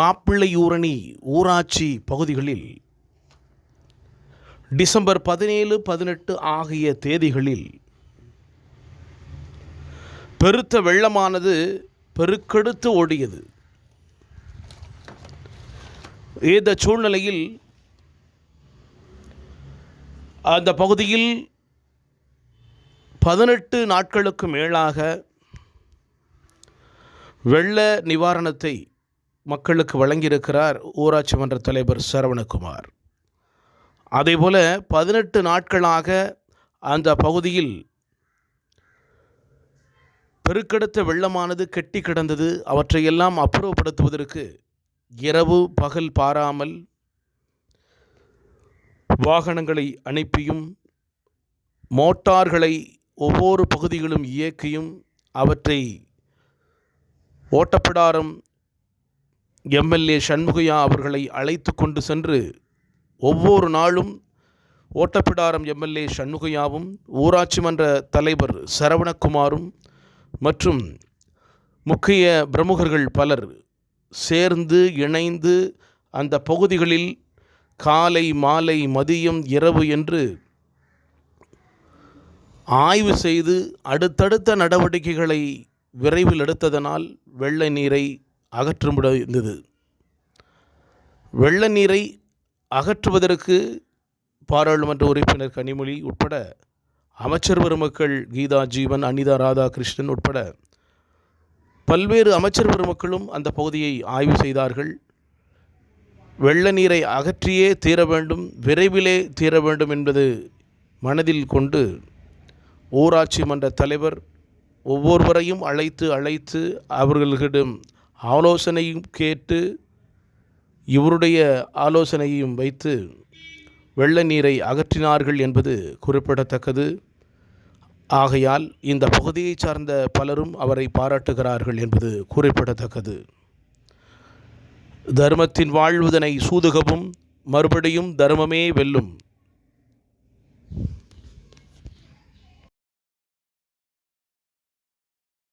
மாப்பிள்ளையூரணி ஊராட்சி பகுதிகளில் டிசம்பர் பதினேழு பதினெட்டு ஆகிய தேதிகளில் பெருத்த வெள்ளமானது பெருக்கெடுத்து ஓடியது. இந்த சூழ்நிலையில் அந்த பகுதியில் பதினெட்டு நாட்களுக்கு மேலாக வெள்ள நிவாரணத்தை மக்களுக்கு வழங்கியிருக்கிறார் ஊராட்சி மன்ற தலைவர் சரவணகுமார். அதேபோல் பதினெட்டு நாட்களாக அந்த பகுதியில் பெருக்கெடுத்த வெள்ளமானது கெட்டி கிடந்தது. அவற்றையெல்லாம் அப்புறப்படுத்துவதற்கு இரவு பகல் பாராமல் வாகனங்களை அனுப்பியும் மோட்டார்களை ஒவ்வொரு பகுதிகளும் இயக்கியும் அவற்றை ஓட்டப்படாரம் எம்எல்ஏ சண்முகையா அவர்களை அழைத்து கொண்டு சென்று ஒவ்வொரு நாளும் ஓட்டப்பிடாரம் எம்எல்ஏ சண்முகையாவும் ஊராட்சி மன்ற தலைவர் சரவணகுமாரும் மற்றும் முக்கிய பிரமுகர்கள் பலர் சேர்ந்து இணைந்து அந்த பகுதிகளில் காலை மாலை மதியம் இரவு என்று ஆய்வு செய்து அடுத்தடுத்த நடவடிக்கைகளை விரைவில் எடுத்ததனால் வெள்ள நீரை அகற்றும்பட இருந்தது. வெள்ள நீரை அகற்றுவதற்கு பாராளுமன்ற உறுப்பினர் கனிமொழி உட்பட அமைச்சர் பெருமக்கள் கீதா ஜீவன் அனிதா ராதாகிருஷ்ணன் உட்பட பல்வேறு அமைச்சர் பெருமக்களும் அந்த பகுதியை ஆய்வு செய்தார்கள். வெள்ள நீரை அகற்றியே தீர வேண்டும் விரைவிலே தீர வேண்டும் என்பது மனதில் கொண்டு ஊராட்சி மன்ற தலைவர் ஒவ்வொருவரையும் அழைத்து அழைத்து அவர்களிடம் ஆலோசனையும் கேட்டு இவருடைய ஆலோசனையும் வைத்து வெள்ள நீரை அகற்றினார்கள் என்பது குறிப்பிடத்தக்கது. ஆகையால் இந்த பகுதியைச் சார்ந்த பலரும் அவரை பாராட்டுகிறார்கள் என்பது குறிப்பிடத்தக்கது. தர்மத்தின் வாழ்வதனை சூதுகவும் மறுபடியும் தர்மமே வெல்லும்.